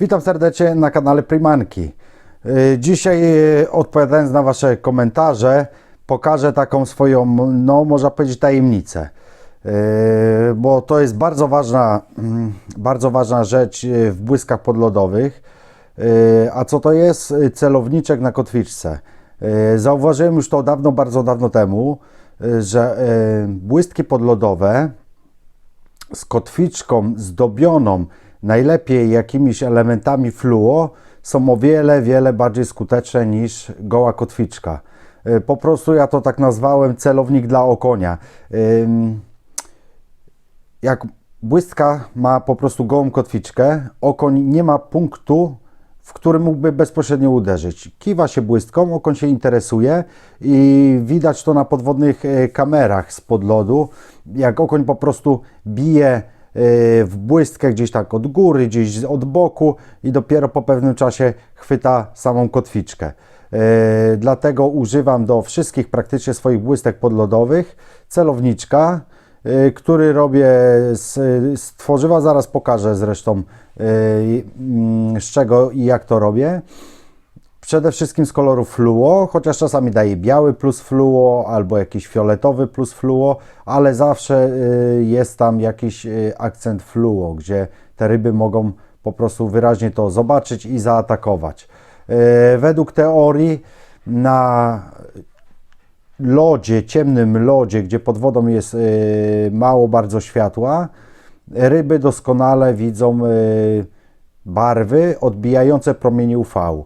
Witam serdecznie na kanale Primanki. Yy, Dzisiaj yy, odpowiadając na Wasze komentarze, pokażę taką swoją, no można powiedzieć, tajemnicę. Yy, Bo to jest bardzo ważna, mm, bardzo ważna rzecz w błyskach podlodowych. A co to jest? Celowniczek na kotwiczce. Zauważyłem już to dawno, bardzo dawno temu, że błystki podlodowe z kotwiczką zdobioną najlepiej jakimiś elementami fluo są o wiele, wiele bardziej skuteczne niż goła kotwiczka. Y, Po prostu ja to tak nazwałem celownik dla okonia. Jak błystka ma po prostu gołą kotwiczkę, okoń nie ma punktu, w którym mógłby bezpośrednio uderzyć. Kiwa się błystką, okoń się interesuje i widać to na podwodnych e, kamerach z podlodu, jak okoń po prostu bije w błystkę gdzieś tak od góry, gdzieś od boku i dopiero po pewnym czasie chwyta samą kotwiczkę. E, Dlatego używam do wszystkich praktycznie swoich błystek podlodowych celowniczka, y, który robię z, z tworzywa, zaraz pokażę zresztą y, mm, z czego i jak to robię. Przede wszystkim z koloru fluo, chociaż czasami daję biały plus fluo albo jakiś fioletowy plus fluo, ale zawsze y, jest tam jakiś y, akcent fluo, gdzie te ryby mogą po prostu wyraźnie to zobaczyć i zaatakować. Y, Według teorii na lodzie, ciemnym lodzie, gdzie pod wodą jest mało bardzo światła, ryby doskonale widzą barwy odbijające promienie UV.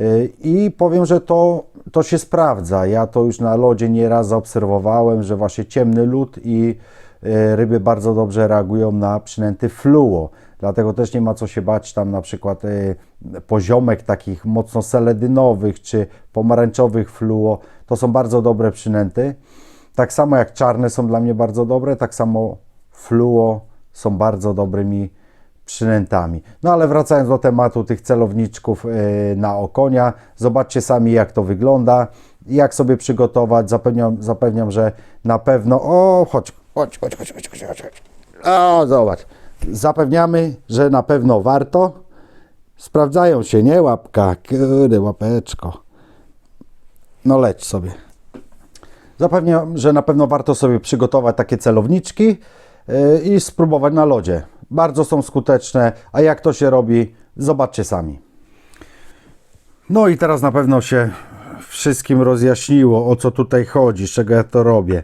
Y, I powiem, że to, to się sprawdza. Ja to już na lodzie nieraz zaobserwowałem, że właśnie ciemny lód i y, ryby bardzo dobrze reagują na przynęty fluo. Dlatego też nie ma co się bać tam na przykład y, poziomek takich mocno seledynowych czy pomarańczowych fluo. To są bardzo dobre przynęty. Tak samo jak czarne są dla mnie bardzo dobre, tak samo fluo są bardzo dobrymi przynętami. No ale wracając do tematu tych celowniczków yy, na okonia, zobaczcie sami jak to wygląda jak sobie przygotować. Zapewniam, zapewniam że na pewno... O, chodź, chodź, chodź, chodź, chodź, chodź, chodź. O, zobacz. Zapewniamy, że na pewno warto. Sprawdzają się, nie? Łapka, kurde, łapeczko. No leć sobie. Zapewniam, że na pewno warto sobie przygotować takie celowniczki yy, i spróbować na lodzie. Bardzo są skuteczne, a jak to się robi, zobaczcie sami. No i teraz na pewno się wszystkim rozjaśniło, o co tutaj chodzi, z czego ja to robię.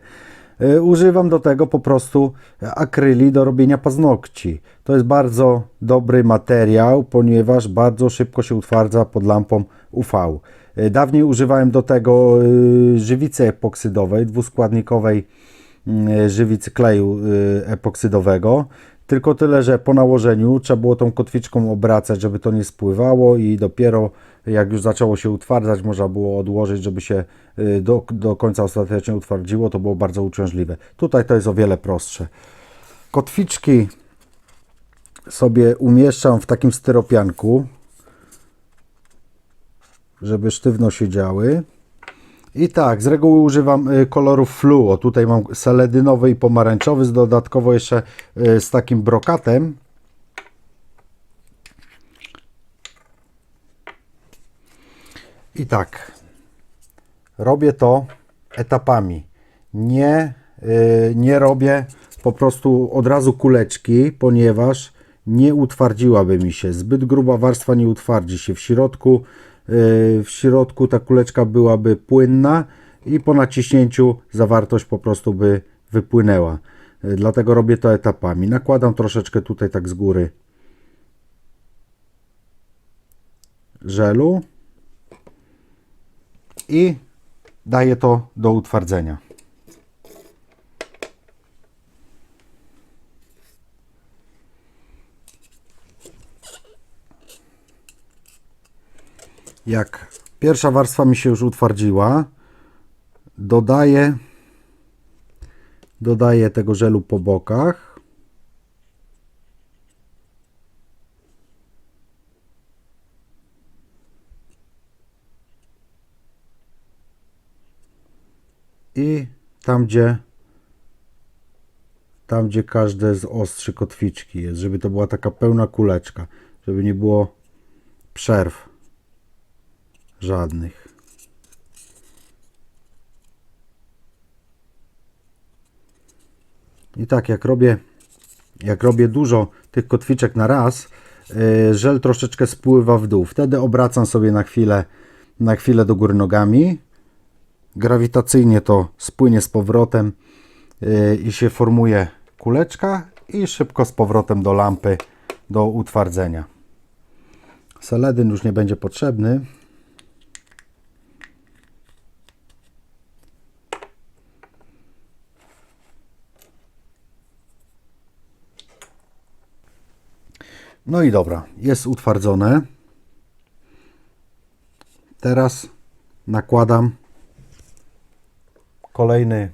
Yy, Używam do tego po prostu akryli do robienia paznokci. To jest bardzo dobry materiał, ponieważ bardzo szybko się utwardza pod lampą UV. Yy, Dawniej używałem do tego yy, żywicy epoksydowej, dwuskładnikowej yy, żywicy kleju epoksydowego. Tylko tyle, że po nałożeniu trzeba było tą kotwiczką obracać, żeby to nie spływało i dopiero jak już zaczęło się utwardzać, można było odłożyć, żeby się y, do, do końca ostatecznie utwardziło. To było bardzo uciążliwe. Tutaj to jest o wiele prostsze. Kotwiczki sobie umieszczam w takim styropianku, żeby sztywno siedziały. I tak, z reguły używam y, kolorów fluo. Tutaj mam seledynowy i pomarańczowy, z dodatkowo jeszcze y, z takim brokatem. I tak, robię to etapami. Nie, y, nie robię po prostu od razu kuleczki, ponieważ nie utwardziłaby mi się. Zbyt gruba warstwa nie utwardzi się. W środku, w środku ta kuleczka byłaby płynna i po naciśnięciu zawartość po prostu by wypłynęła. Y, Dlatego robię to etapami. Nakładam troszeczkę tutaj tak z góry żelu i daję to do utwardzenia. Jak pierwsza warstwa mi się już utwardziła, dodaję dodaję tego żelu po bokach. I tam gdzie tam gdzie każde z ostrzy kotwiczki jest, żeby to była taka pełna kuleczka, żeby nie było przerw. Żadnych. I tak jak robię, jak robię dużo tych kotwiczek na raz, yy, żel troszeczkę spływa w dół. Wtedy obracam sobie na chwilę, na chwilę do góry nogami. Grawitacyjnie to spłynie z powrotem yy, i się formuje kuleczka i szybko z powrotem do lampy do utwardzenia. Saledyn już nie będzie potrzebny. No i dobra, jest utwardzone. Teraz nakładam kolejny,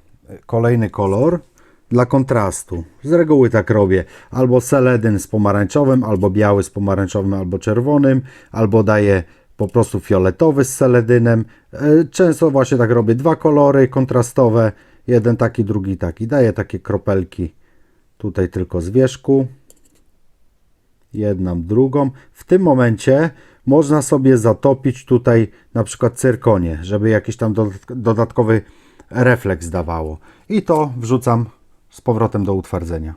kolejny kolor dla kontrastu. Z reguły tak robię. Albo seledyn z pomarańczowym, albo biały z pomarańczowym, albo czerwonym, albo daję po prostu fioletowy z seledynem. E, Często właśnie tak robię. Dwa kolory kontrastowe. Jeden taki, drugi taki. Daję takie kropelki tutaj tylko z wierzchu jedną, drugą. W tym momencie można sobie zatopić tutaj na przykład cyrkonie, żeby jakiś tam dodatk- dodatkowy refleks dawało. I to wrzucam z powrotem do utwardzenia.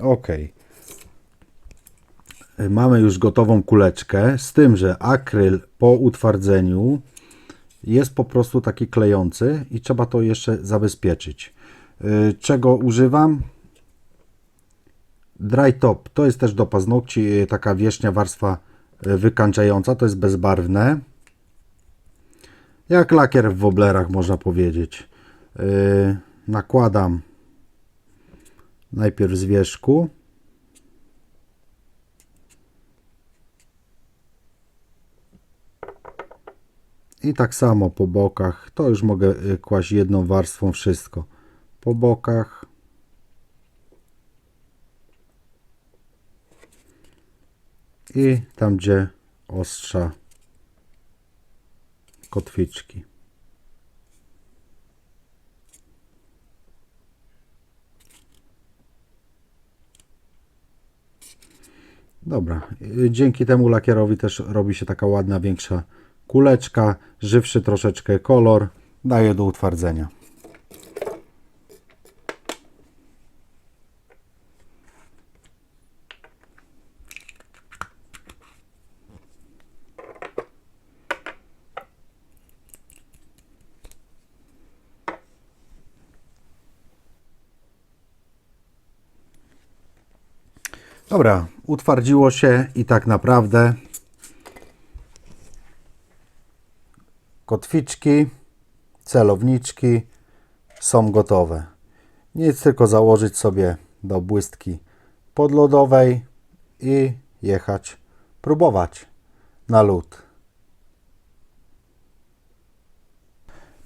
Ok. Mamy już gotową kuleczkę, z tym, że akryl po utwardzeniu jest po prostu taki klejący i trzeba to jeszcze zabezpieczyć. Yy, Czego używam? Dry top to jest też do paznokci yy, taka wierzchnia warstwa yy, wykańczająca, to jest bezbarwne. Jak lakier w woblerach można powiedzieć. Nakładam najpierw z wierzchu. I tak samo po bokach. To już mogę y, kłaść jedną warstwą wszystko. Po bokach. I tam, gdzie ostrza kotwiczki. Dobra, y, dzięki temu lakierowi też robi się taka ładna, większa kuleczka, żywszy troszeczkę kolor, daje do utwardzenia. Dobra, utwardziło się i tak naprawdę kotwiczki, celowniczki są gotowe. Nic tylko założyć sobie do błystki podlodowej i jechać próbować na lód.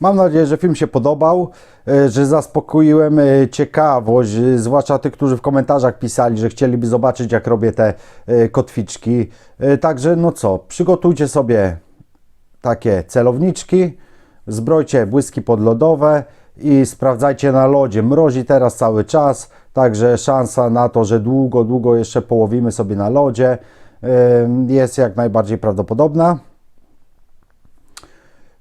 Mam nadzieję, że film się podobał, e, że zaspokoiłem e, ciekawość, e, zwłaszcza tych, którzy w komentarzach pisali, że chcieliby zobaczyć, jak robię te kotwiczki. Także, no co, przygotujcie sobie takie celowniczki, zbrojcie błyski podlodowe i sprawdzajcie na lodzie. Mrozi teraz cały czas, także szansa na to, że długo, długo jeszcze połowimy sobie na lodzie jest jak najbardziej prawdopodobna.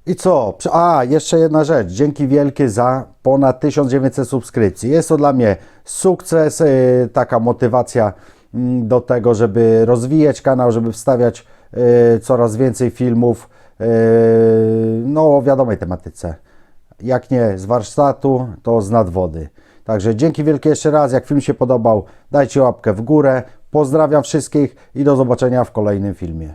I co? A, jeszcze jedna rzecz. Dzięki wielkie za ponad 1900 subskrypcji. Jest to dla mnie sukces, yy, taka motywacja mm, do tego, żeby rozwijać kanał, żeby wstawiać yy, coraz więcej filmów no, o wiadomej tematyce. Jak nie z warsztatu, to z nadwody. Także dzięki wielkie jeszcze raz. Jak film się podobał, dajcie łapkę w górę. Pozdrawiam wszystkich i do zobaczenia w kolejnym filmie.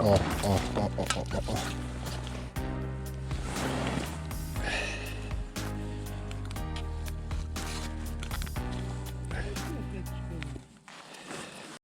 O, o, o, o, o, o.